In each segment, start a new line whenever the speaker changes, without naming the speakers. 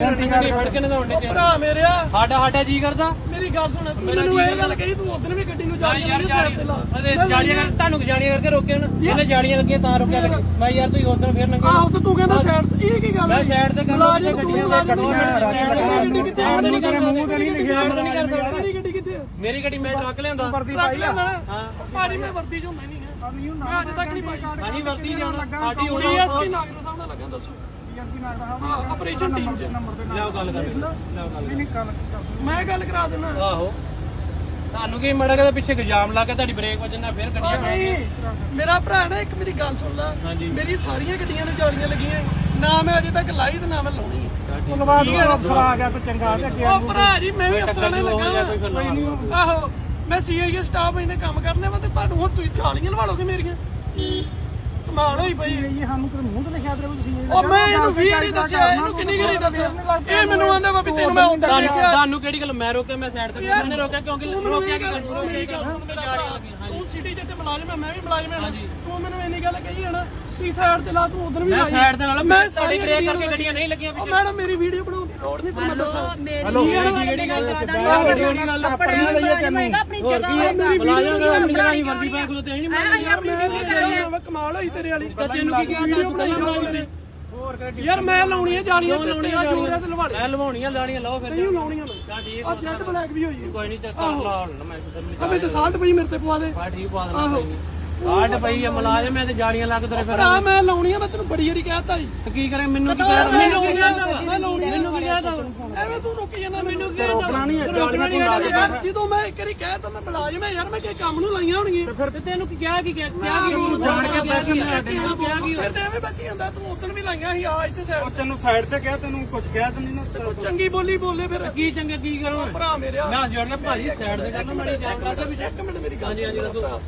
ਭਰਾ ਮੇਰਿਆ
ਸਾਡਾ ਸਾਡਾ ਜੀ ਕਰਦਾ
ਮੇਰੀ ਗੱਲ ਸੁਣ ਤੂੰ ਮੈਨੂੰ ਇਹ ਗੱਲ ਕਹੀ ਤੂੰ ਉਦੋਂ ਵੀ ਗੱਡੀ ਨੂੰ ਜਾ
ਯਾਰ ਜਾਲੀਆਂ ਅਦੇ ਜਾਲੀਆਂ ਕਰ ਤੁਹਾਨੂੰ ਜਾਲੀਆਂ ਕਰਕੇ ਰੋਕਿਆ ਨਾ ਇਹਨੇ ਜਾਲੀਆਂ ਲੱਗੀਆਂ ਤਾਂ ਰੋਕਿਆ ਲੱਗੇ ਮੈਂ ਯਾਰ ਤੁਸੀਂ ਉਦੋਂ ਫੇਰ ਨੰਗੇ
ਆਹੋ ਤੇ ਤੂੰ ਕਹਿੰਦਾ ਸਾਈਡ ਤੇ ਇਹ ਕੀ ਗੱਲ
ਮੈਂ ਸਾਈਡ ਤੇ ਕਰ
ਤੂੰ
ਗੱਡੀਆਂ
ਗੱਡੀ ਕਿੱਥੇ ਆ
ਨਹੀਂ ਕਰ ਮੂੰਹ ਤੇ ਨਹੀਂ ਲਿਖਿਆ
ਮੇਰੀ ਗੱਡੀ ਕਿੱਥੇ
ਮੇਰੀ ਗੱਡੀ ਮੈਂ ਟਰੱਕ ਲਿਆਂਦਾ
ਰੱਖ ਲੈਂਦਾ ਹਾਂ ਭਾਜੀ ਮੈਂ ਵਰਦੀ ਚ ਹੁੰਦਾ ਨਹੀਂ ਹੈ ਮੈਂ ਅੱਜ ਤੱਕ ਨਹੀਂ ਪਾਈ।
ਹਾਂਜੀ ਵਰਤੀ ਜਾਣਾ ਸਾਡੀ ਹੋਣੀ
ਡੀਐਸਪੀ ਨਾਗਰ ਸਾਹਿਬ ਨਾਲ ਲੱਗਾ ਦੱਸੋ ਹਾਂ ਆਪਰੇਸ਼ਨ ਟੀਮ ਚ।
ਲਿਆਓ ਗੱਲ ਕਰ ਲਿਆਓ ਗੱਲ
ਮੈਂ ਗੱਲ ਕਰਾ ਦਿੰਦਾ।
ਆਹੋ। ਤੁਹਾਨੂੰ ਕੀ ਮੜਾ ਕੇ ਪਿੱਛੇ ਇਲਜ਼ਾਮ ਲਾ ਕੇ ਤੁਹਾਡੀ ਬ੍ਰੇਕ ਵੱਜਣ ਨਾਲ ਫੇਰ
ਉਹ
ਗੱਡੀਆਂ
ਨਹੀਂ। ਮੇਰਾ ਭਰਾ ਨਾ ਇੱਕ ਮੇਰੀ ਗੱਲ ਸੁਣ ਲੈ।
ਹਾਂਜੀ।
ਮੇਰੀ ਸਾਰੀਆਂ ਗੱਡੀਆਂ ਨੂੰ ਜਾਲੀਆਂ ਲੱਗੀਆਂ। ਨਾ ਮੈਂ ਅਜੇ ਤੱਕ ਲਾਈ ਤੇ ਨਾ ਮੈਂ ਲਾਉਣੀ। ਹੈ
ਧੰਨਵਾਦ ਉਹ ਅਫਸਰ ਆ ਗਿਆ ਤਾਂ ਚੰਗਾ ਤੇ ਅੱਗੇ
ਉਹ ਭਰਾ ਜੀ ਮੈਂ ਵੀ ਅਫਸਰਾਂ ਨੇ ਲੱਗਾ
ਜਾਂ ਕੋਈ ਫਿਰ ਲਾ ਲਓ।
ਵਾਂ। ਆਹੋ ਮੈਂ ਸੀਆਈਏ ਸਟਾਫ ਇਹਨੇ ਕੰਮ ਕਰਨੇ ਵਾ ਤੇ ਤੁਹਾਨੂੰ ਹੁਣ ਤੁਸੀਂ ਜਾਲੀਆਂ ਲਵਾ ਲੋਗੇ ਮੇਰੀਆਂ। ਕਮਾਲ ਹੋਈ ਪਈ।
ਇਹ ਸਾਨੂੰ ਕਿਤੇ ਮੂੰਹ ਤੇ ਲਿਖਿਆ ਤੇ ਤੁਸੀਂ
ਉਹ ਮੈਂ ਇਹਨੂੰ ਵੀ ਨਹੀਂ ਦੱਸਿਆ ਇਹਨੂੰ ਕਿੰਨੀ ਗਰੀ ਦੱਸਿਆ। ਇਹ ਮੈਨੂੰ ਆਂਦਾ ਵਾ ਵੀ ਤੈਨੂੰ ਮੈਂ ਹੁੰਦਾ
ਤੁਹਾਨੂੰ ਕਿਹੜੀ ਗੱਲ ਮੈਂ ਰੋਕਿਆ ਮੈਂ ਸਾਈਡ ਤੇ ਕਿਸੇ ਨੇ ਰੋਕਿਆ ਕਿਉਂਕਿ ਰੋਕਿਆ ਕਿ
ਮੇਰੀ ਗੱਲ ਸੁਣ ਮੇਰਾ ਭਰਾ। ਤੂੰ ਸਿਟੀ ਜਿੱਤੇ ਮੁਲਾਜ਼ਮ ਹੈ ਮੈਂ ਵੀ ਮੁਲਾਜ਼ਮ ਹਾਂ ਤੂੰ ਮੈਨੂੰ ਇੰਨੀ ਗੱਲ ਕਹੀ ਹੈ ਨਾ ਤੀ ਸਾਈਡ ਤੇ ਲਾ ਤੂੰ ਉਧਰ ਵੀ
ਮੈਂ
ਲਾਈ।
ਸਾਈਡ ਦੇ ਨਾਲ ਮੈਂ ਸਾਡੇ
ਸਾਰੀਆਂ
ਬ੍ਰੇਕ
ਗੱਡੀਆਂ
ਕਰਕੇ ਗੱਡੀਆਂ ਨਹੀਂ ਲੱਗੀਆਂ
ਉਹ ਮੈਡਮ ਮੇਰੀ ਵੀਡੀਓ ਦੀ ਲੋੜ ਨਹੀਂ ਤੁਹਾਨੂੰ ਮੈਂ ਦੱਸਾਂ।
ਹਲੋ
ਕਿਹੜੀ ਗੱਲ ਕਿਹੜੀ ਗੱਲ
ਕੱਪੜਿਆਂ ਲਈਏ ਤੈਨੂੰ ਆਪਣੀ ਜਗ੍ਹਾ ਹੋਏਗਾ
ਬੁਲਾਇਆ ਗਿਆ ਆਪਣੀ ਜਗ੍ਹਾ ਹੀ ਵਰਦੀ ਪਾ ਖਲੋਤੇ ਨਹੀਂ ਮੈਂ
ਅਸੀਂ ਆਪਣੀ ਡਿਊਟੀ ਕਰਾਂਗੇ
ਮੈਂ ਕਮਾਲ ਹੋਈ ਤੇਰੇ ਵਾਲੀ।
ਤੈਨੂੰ ਕੀ ਕਿਹਾ?
ਵੀਡੀਓ ਬਣਾਈ ਹੋਈ ਮੇਰੀ ਯਾਰ ਮੈਂ ਲਾਉਣੀਆਂ ਜਾਲੀਆਂ ਜੋਰ ਹੈ ਤੇ ਲਵਾ ਲੈ
ਮੈਂ ਲਵਾਉਣੀਆਂ ਲਾਣੀਆਂ ਲਾਓ ਫਿਰ।
ਨਹੀਂ ਲਾਉਣੀਆਂ ਮੈਂ।
ਤਾਂ ਠੀਕ
ਆ ਜੈਟ ਬਲੈਕ ਵੀ ਹੋਈ ਹੈ
ਕੋਈ ਨਹੀਂ ਚੱਕਰ ਲਾ ਮੈਂ
ਅਬੇ ਤੇ ਪਈ ਮੇਰੇ ਤੇ ਪਵਾ ਦੇ।
ਠੀਕ ਨਹੀਂ। ਕਾਟ ਪਈ ਆ ਮੁਲਾਜ਼ਮ ਐ ਤੇ ਜਾੜੀਆਂ ਲੱਗ ਤੇਰੇ ਫਿਰ
ਭਰਾ ਮੈਂ ਲਾਉਣੀਆਂ ਮੈਂ ਤੈਨੂੰ ਬੜੀ ਵਾਰੀ ਕਹਿਤਾ ਜੀ।
ਤੇ ਕੀ ਕਰੇ ਮੈਨੂੰ ਕੀ
ਮੈਂ
ਕਹਿ
ਲਾਉਣੀਆਂ ਮੈਂ ਲਾਉਣੀਆਂ
ਮੈਨੂੰ ਕੀ ਕਹਿਦਾ
ਐਵੇਂ ਤੂੰ ਰੁਕ ਜਾਂਦਾ ਮੈਨੂੰ ਕੀ ਰੋਕਣਾ ਨਹੀਂ ਰੋਕਣਾ ਨਹੀਂ ਯਾਰ ਜਦੋਂ ਮੈਂ ਇੱਕ ਵਾਰੀ ਕਹਿਤਾ ਮੈਂ ਮੁਲਾਜ਼ਮ ਹੈ ਯਾਰ ਮੈਂ ਕਿ ਕੰਮ ਨੂੰ ਲਾਈਆਂ ਹੋਣਗੀਆਂ।
ਫਿਰ ਤੇ ਤੈਨੂੰ ਕੀ ਕਿਹਾ ਕੀ ਕਿਹਾ ਕਿਹਾ ਕੀ ਰੂਲ ਜਾਣ ਕੇ ਪੈਸੇ ਲੈ ਕੇ ਕਿਹਾ ਕੀ
ਫਿਰ ਤੇ ਐਵੇਂ ਬਚੀ ਜਾਂਦਾ ਤੂੰ ਉਦੋਂ ਵੀ ਲਾਈਆਂ ਸੀ ਆ ਇੱਥੇ ਸਾਈਡ
ਤੈਨੂੰ ਸਾਈਡ ਤੇ ਕਿਹਾ ਤੈਨੂੰ ਕੁਝ ਕਿਹਾ ਤੈਨੂੰ ਨਾ।
ਤੂੰ ਚੰਗੀ ਬੋਲੀ ਬੋਲੇ ਫਿਰ।
ਕੀ ਚੰਗਾ ਕੀ ਕਰੋ
ਭਰਾ ਮੇਰਿਆ
ਮੈਂ ਜੋੜ ਕੇ ਭਾਜੀ ਸਾਈਡ ਦੇ ਕਰਨਾ ਮਾੜੀ ਚੈੱਕ
ਕਰਦਾ ਵੀ ਇੱਕ ਮਿੰਟ ਮੇਰੀ ਗੱਲ
ਹਾਂਜੀ, ਹਾਂਜੀ, ਦੱਸੋ।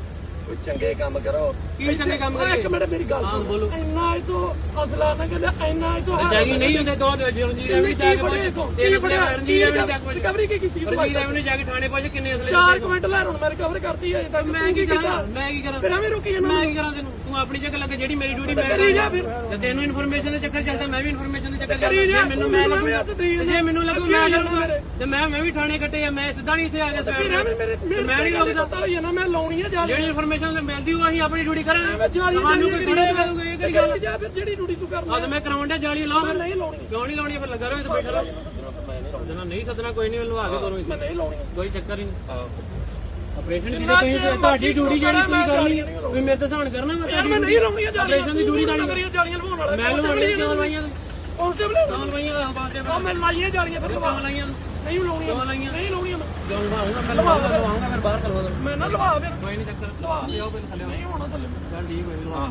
ਕੋਈ ਚੰਗੇ ਕੰਮ ਕਰੋ।
ਕੀ ਚੰਗੇ ਕੰਮ
ਓਏ, ਇੱਕ? ਮਿੰਟ ਮੇਰੀ ਗੱਲ
ਹਾਂ,
ਸੁਣ।
ਬੋਲੋ।
ਇੰਨਾ ਇਹ ਤੋਂ ਅਸਲਾ ਨਾ ਕਹਿੰਦਾ ਇੰਨਾ ਇਹ ਤੋਂ
ਜਾਗੀ ਨਹੀਂ ਹੁੰਦੇ ਦੋ ਜਲਜੀਰ
ਕੀ
ਐਵੇਂ ਜਾ ਕੇ? ਤਿੰਨ
ਕੀ ਫੜਿਆ?
ਰਣਜੀਤ ਐਵੇਂ ਜਾ ਕੇ
ਰਿਕਵਰੀ ਕੀ ਕੀਤੀ? ਤੂੰ
ਰਣਜੀਤ ਐਵੇਂ ਜਾ ਕੇ ਥਾਣੇ ਪਹੁੰਚ ਕਿੰਨੇ ਅਸਲੇ
ਚਾਰ ਕੁਇੰਟ ਲੈ ਹੁਣ ਮੈਂ ਰਿਕਵਰ ਕਰਤੀ ਹੈ ਤੱਕ
ਮੈਂ ਕੀ ਕਰਾਂ? ਮੈਂ ਕੀ ਕਰਾਂ?
ਫਿਰ ਐਵੇਂ ਰੁਕੀ ਜਾਂਦਾ
ਮੈਂ ਕੀ ਕਰਾਂ ਤੈਨੂੰ? ਤੂੰ ਆਪਣੀ ਜਗ੍ਹਾ ਲੱਗੇ ਜਿਹੜੀ ਮੇਰੀ ਡਿਊਟੀ ਮੈਂ
ਕਰੀ ਜਾ ਫਿਰ।
ਤੇ ਤੈਨੂੰ ਇਨਫੋਰਮੇਸ਼ਨ ਦੇ ਚੱਕਰ ਚੱਲਦਾ ਮੈਂ ਵੀ ਇਨਫੋਰਮੇਸ਼ਨ ਦੇ ਚੱਕਰ
ਕਰੀ
ਚੱਲਦਾ।
ਜਾ,
ਜੇ ਮੈਨੂੰ
ਤੂੰ
ਮੈਂ ਲੱਗੂ ਤੇ। ਜੇ ਮੈਨੂੰ ਲੱਗੂ ਮੈਂ
ਆ
ਲੱਗੂ ਤੇ ਮੈਂ ਮੈਂ ਵੀ ਥਾਣੇ ਕੱਟੇ ਆ ਮੈਂ ਸਿੱਧਾ ਨਹੀਂ ਇੱਥੇ ਆ ਗਿਆ
ਫਿਰ ਐਵੇਂ ਮੇਰੇ
ਤੇ ਮੈਂ ਨਹੀਂ
ਲੱਗਦਾ ਹੋਈ ਨਾ ਮੈਂ ਲਾਉਣੀ ਹੈ ਜਾ
ਜਿਹੜੀ ਇਨਫੋਰਮੇਸ਼ਨ ਮਿਲਦੀ ਉਹ ਅਸੀਂ ਆਪਣੀ ਡਿਊਟੀ ਕਰਾਂਗੇ।
ਮੈਂ ਜਾਲੀ
ਤੁਹਾਨੂੰ ਕੋਈ ਥੋੜੇ ਕਰੂਗੇ। ਇਹ ਕਿਹੜੀ ਗੱਲ
ਜਾ ਫਿਰ ਜਿਹੜੀ ਡਿਊਟੀ ਤੂੰ ਕਰਨਾ
ਆ। ਤੇ ਮੈਂ ਕਰਾਉਣ ਡਿਆ ਜਾਲੀ ਲਾਓ ਫਿਰ
ਨਹੀਂ ਲਾਉਣੀ।
ਕਿਉਂ ਨਹੀਂ ਲਾਉਣੀ ਫਿਰ ਲੱਗਾ ਰਹੋ ਇੱਥੇ ਬੈਠਾ ਰਹੋ। ਜਨਾ ਨਹੀਂ ਸੱਦਣਾ ਕੋਈ ਨਹੀਂ ਲਵਾ ਕੇ ਕਰੋ
ਮੈਂ ਨਹੀਂ ਲਾਉਣੀ।
ਕੋਈ ਚੱਕਰ ਹੀ ਨਹੀਂ। ਆਪਰੇਸ਼ਨ ਦੀ ਤੁਸੀਂ ਤੁਹਾਡੀ ਡਿਊਟੀ ਜਿਹੜੀ ਤੁਸੀਂ ਕਰਨੀ ਤੁਸੀਂ ਮੇਰੇ ਤੇ ਸਹਾਨ ਕਰਨਾ ਮੈਂ
ਯਾਰ ਮੈਂ ਨਹੀਂ ਜਾਲੀਆਂ
ਆਪਰੇਸ਼ਨ ਦੀ ਡਿਊਟੀ ਤੁਹਾਡੀ ਮੈਂ ਲਵਾਉਣੀ
ਕਾਂਸਟੇਬਲ
ਲਵਾਈਆਂ ਆ ਬਾਤੇ
ਆ ਮੈਂ ਲਾਈਆਂ ਜਾਲੀਆਂ ਫਿਰ ਲਵਾ।
ਲਾਈਆਂ।
ਨਹੀਂ ਲਾਉਣੀਆਂ। ਲਾਈਆਂ। ਨਹੀਂ ਲਾਉਣੀਆਂ ਮੈਂ।
ਲਵਾਉਂਗਾ ਮੈਂ ਲਵਾਉਂਗਾ ਫਿਰ। ਬਾਹਰ ਕਰਵਾ ਦੋ
ਮੈਂ ਨਾ ਲਵਾ ਫਿਰ।
ਕੋਈ ਨਹੀਂ ਚੱਕਰ। ਲਵਾ। ਲਿਓ ਪਹਿਲੇ ਥੱਲੇ।
ਨਹੀਂ ਹੋਣਾ ਥੱਲੇ।
ਚੱਲ ਠੀਕ ਹੋਈ ਲਵਾ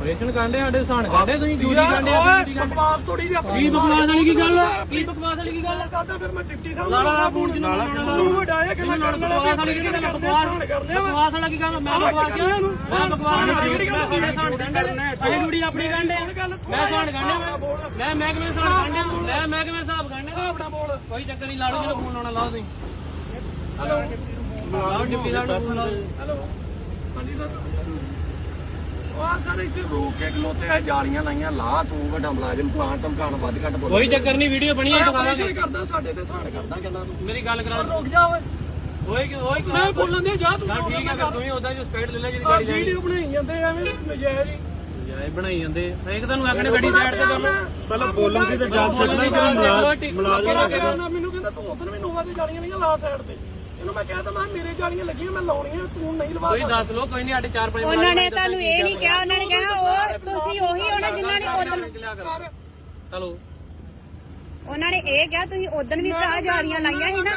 ਆਪਰੇਸ਼ਨ ਕਾਂਡੇ ਸਾਡੇ ਸਹਾਨ ਕਾਂਡੇ ਤੁਸੀਂ ਡਿਊਟੀ ਕਾਂਡੇ
ਓਏ ਬਕਵਾਸ ਥੋੜੀ ਜਿਹੀ ਆਪਣੀ।
ਕੀ ਬਕਵਾਸ ਵਾਲੀ ਕੀ ਗੱਲ ਕੀ ਬਕਵਾਸ ਵਾਲੀ ਕੀ ਗੱਲ
ਕਰਦਾ ਫਿਰ ਮੈਂ ਡਿਪਟੀ ਸਾਹਿਬ
ਦਾ ਫੋਨ ਜਿੰਨਾ ਲਾਉਣਾ
ਤੂੰ ਵੱਡਾ ਹੈ ਕਿ ਮੈਂ ਕਰਨ ਵਾਲਾ
ਬਕਵਾਸ ਵਾਲੀ ਕੀ ਗੱਲ? ਬਕਵਾਸ
ਕਰਦੇ ਆ
ਬਕਵਾਸ ਵਾਲਾ ਕੀ ਗੱਲ? ਮੈਂ ਬਕਵਾਸ ਕਿਹਾ ਮੈਂ ਬਕਵਾਸ ਨਹੀਂ ਕਿਹੜੀ ਗੱਲ ਸਾਡੇ ਸਾਨ ਗੰਢੇ ਅਸੀਂ ਡਿਊਟੀ ਆਪਣੀ ਗੰਢੇ ਮੈਂ ਸਾਨ ਗੰਢੇ ਮੈਂ ਮੈਂ ਕਿਵੇਂ ਸਾਨ ਗੰਢੇ ਮੈਂ ਮੈਂ ਕਿਵੇਂ ਹਿਸਾਬ ਗੰਢੇ
ਹਿਸਾਬ ਨਾਲ ਬੋਲ।
ਕੋਈ ਚੱਕਰ ਨਹੀਂ ਲਾੜੂ ਜਿਹੜਾ ਫੋਨ ਲਾਉਣਾ ਲਾਓ ਤੁਸੀਂ। ਹੈਲੋ। ਡਿਪਟੀ ਸਾਹਿਬ ਨੂੰ
ਹੈਲੋ। ਹਾਂਜੀ ਸਰ। ਉਹ ਸਰ ਇੱਥੇ ਰੋਕ ਕੇ ਖਲੋਤੇ ਆ ਜਾਲੀਆਂ ਲਾਈਆਂ ਲਾ ਤੂੰ ਵੱਡਾ ਮੁਲਾਜ਼ਮ ਪਲਾਂਟ ਧਮਕਾਣ ਵੱਧ ਘੱਟ ਬੋਲ
ਕੋਈ ਚੱਕਰ ਨਹੀਂ ਵੀਡੀਓ ਬਣੀ ਹੈ
ਆਪਰੇਸ਼ਨ ਕਰਦਾ ਸਾਡੇ ਤੇ ਸਾਨ ਕਰਦਾ ਕਹਿੰਦਾ ਤੂੰ।
ਮੇਰੀ ਗੱਲ ਕਰਾ।
ਰੁਕ ਜਾ ਓਏ।
ਓਏ ਓਏ
ਮੈਂ ਬੋਲਣ ਦੇ ਜਾ ਤੂੰ
ਠੀਕ ਹੈ ਫਿਰ ਤੂੰ ਹੀ ਉਹਦਾ ਜੋ ਸਪੀਡ ਲੈ ਲੈ ਜਿਹੜੀ
ਆ
ਗਾੜੀ ਜਾਈ
ਵੀਡੀਓ ਬਣਾਈ ਜਾਂਦੇ ਐਵੇਂ ਨਜਾਇਜ਼
ਇਹ ਬਣਾਈ ਜਾਂਦੇ ਇੱਕ ਤੁਹਾਨੂੰ ਆਖਣੇ ਗੱਡੀ ਸਾਈਡ ਤੇ ਕਰ
ਪਹਿਲਾਂ ਬੋਲਣ ਦੀ ਤੇ
ਜਾ ਸਕਦਾ ਹੀ ਕਿ
ਮੁਲਾਜ਼ਮ ਨਾ ਮੈਨੂੰ ਕਹਿੰਦਾ ਤੂੰ ਉਧਰ ਵੀ ਨੋਵਾ ਤੇ ਜਾਲੀਆਂ ਨਹੀਂ ਲਾ ਸਾਈਡ ਤੇ। ਇਹਨੂੰ ਮੈਂ ਕਹਿ ਤਾ ਮੈਂ ਮੇਰੇ ਜਾਲੀਆਂ ਲੱਗੀਆਂ ਮੈਂ ਲਾਉਣੀਆਂ ਤੂੰ ਨਹੀਂ ਲਵਾ
ਕੋਈ ਦੱਸ ਲੋ ਕੋਈ ਨਹੀਂ ਸਾਡੇ 4-5
ਉਹਨਾਂ ਨੇ ਤੁਹਾਨੂੰ ਇਹ ਨਹੀਂ ਕਿਹਾ ਉਹਨਾਂ ਨੇ ਕਿਹਾ ਉਹ ਤੁਸੀਂ ਉਹੀ ਹੋਣਾ ਜਿਨ੍ਹਾਂ ਨੇ ਉਦੋਂ
ਚਲੋ
ਉਹਨਾਂ ਨੇ ਇਹ ਕਿਹਾ ਤੁਸੀਂ ਉਦੋਂ ਵੀ ਭਰਾ ਜਾਲੀਆਂ ਲਾਈਆਂ ਸੀ ਨਾ।